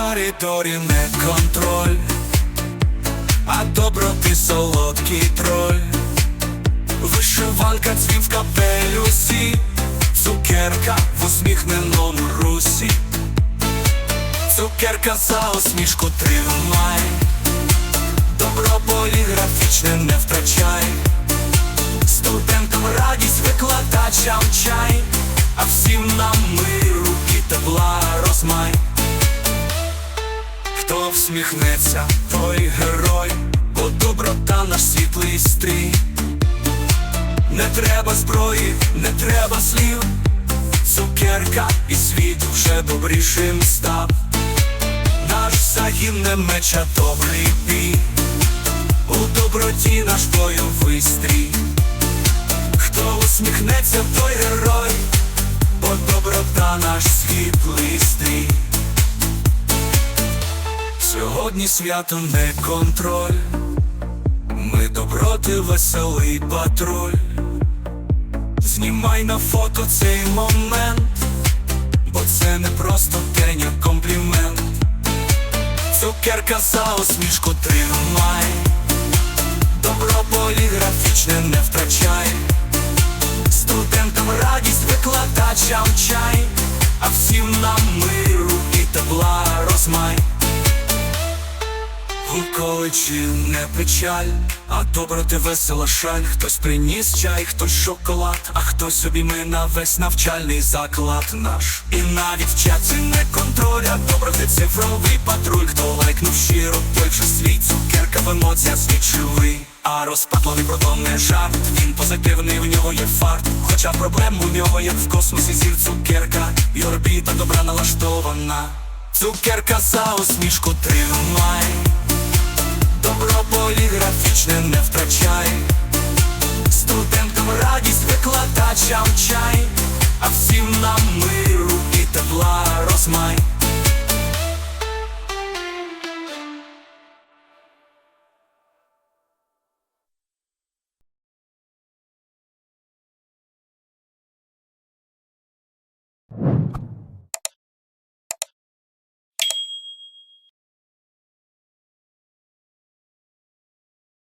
коридорі не контроль, а доброти солодкий троль. Вишиванка дзвін в капелюсі, цукерка в усміхненому русі. Цукерка за усмішку тримай, добро поліграфічне не втрачай, студентам радість, викладачам чай, а всім нам миру і тепла Хто всміхнеться, той герой, бо доброта наш світлий стрій. Не треба зброї, не треба слів, цукерка і світ вже добрішим став. Наш загін меча добрий бій, у доброті наш бойовий стрій. Хто усміхнеться, той герой, бо доброта наш світлий стрій. Сьогодні свято не контроль, ми доброти веселий патруль. Знімай на фото цей момент, бо це не просто день, а комплімент. Цукерка за усмішку тримай, добро поліграфічне не втрачай, студентам радість, викладачам чай, а всім нам миру Гуколичі не печаль, а доброти весела шаль. Хтось приніс чай, хтось шоколад, а хтось обійме на весь навчальний заклад наш. І навіть в не контроль, а доброти цифровий патруль. Хто лайкнув щиро, той вже свій цукерка в емоціях свідчивий. А розпатловий протон не жарт, він позитивний, в нього є фарт. Хоча проблем у нього є в космосі зір цукерка, і орбіта добра налаштована. Цукерка за усмішку тримай. Добро поліграфічне не втрачай, студентам радість, викладачам чай, а всім нам миру і тепла розмай.